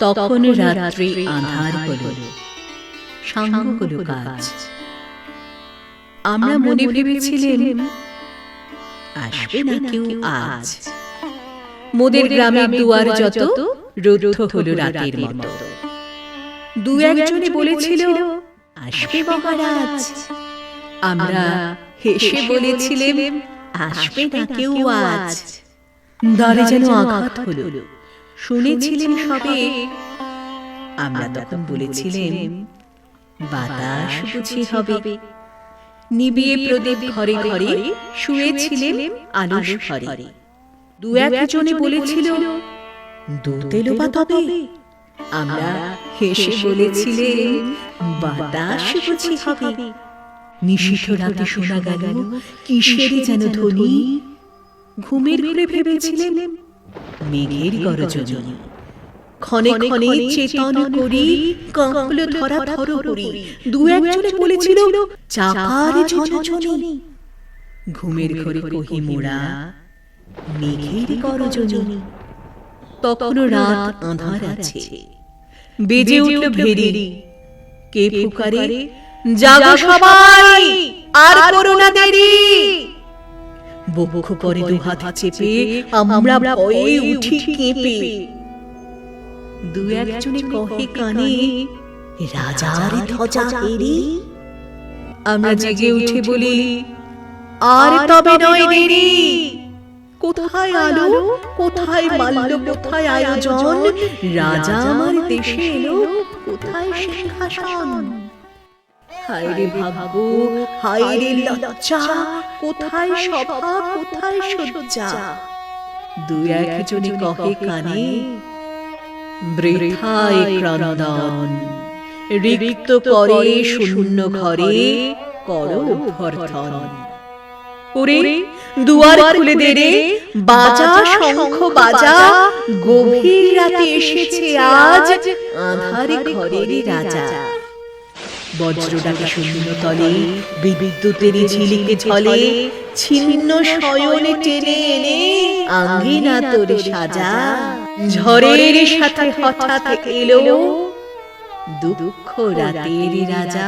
তখন রাত্রি আধার হলো। সাঙ্গ হলো কাজ। আমরা মনে ভেবেছিলেন আসবে না কেউ আজ। মোদের গ্রামের দুয়ার যত রুদ্ধ হলো রাতের মতো। দু একজনে বলেছিল আসবে মহারাজ। আমরা হেসে বলেছিলেন আসবে না কেউ আজ। দ্বারে যেন আঘাত হলো। শুনেছিলেন সবে আমরা তখন বলেছিলেন বাতাস বুঝি হবে। নিবিয়ে প্রদীপ ঘরে ঘরে শুয়েছিলেন আলস ঘরে। দু একজনে বলেছিল দুধ এলো বা তবে? আমরা হেসে বলেছিলেন বাতাস বুঝি হবে। নিষিদ্ধ রাতে শোনা গেল কিসের যেন ধ্বনি? ঘুমের ঘুরে ভেবেছিলেন মেঘের গরজন। ক্ষণে ক্ষণে চেতন করি কাঁপলো ধরা ধরো করি। দু একজনে বলেছিল ঝনঝনি ঘুমের ঘরে কহি মোড়া মেঘের গরজনী। তখনও রাত আঁধার আছে। বেজে উঠল ভেরি। কে পুকারে জাগো সবাই! আর করো না দেরি! বক্ষ করে দু হাত চেপে আমরা ভয়ে উঠি কেঁপে। দু একজনে কহে কানে রাজার ধ্বজা এরি? আমরা জেগে উঠে বলি আর তবে নয় দেরি কোথায় আলো? কোথায় মাল্য? কোথায় আয়োজন? রাজা আমার দেশে এলো। কোথায় সিংহাসন? হায় রে ভাগ্য হায় রে লজ্জা কোথায় কোথায় সজ্জা একজনে কহে কানে, বৃথায় রিক্ত করে শূন্য ঘরে করো অভ্যর্থন। ওরে, দুয়ার খুলে দে রে, বাজা শঙ্খ বাজা, গভীর রাতে এসেছে আজ আধারে ঘরের রাজা। বজ্র ডাকে শূন্য বিদ্যুতের ঝিলিকে ঝলে ছিন্ন শয়নে টেনে এনে আঙ্গিনা তোরে সাজা। ঝড়ের সাথে হঠাৎ এলো দুঃখ রাতের রাজা।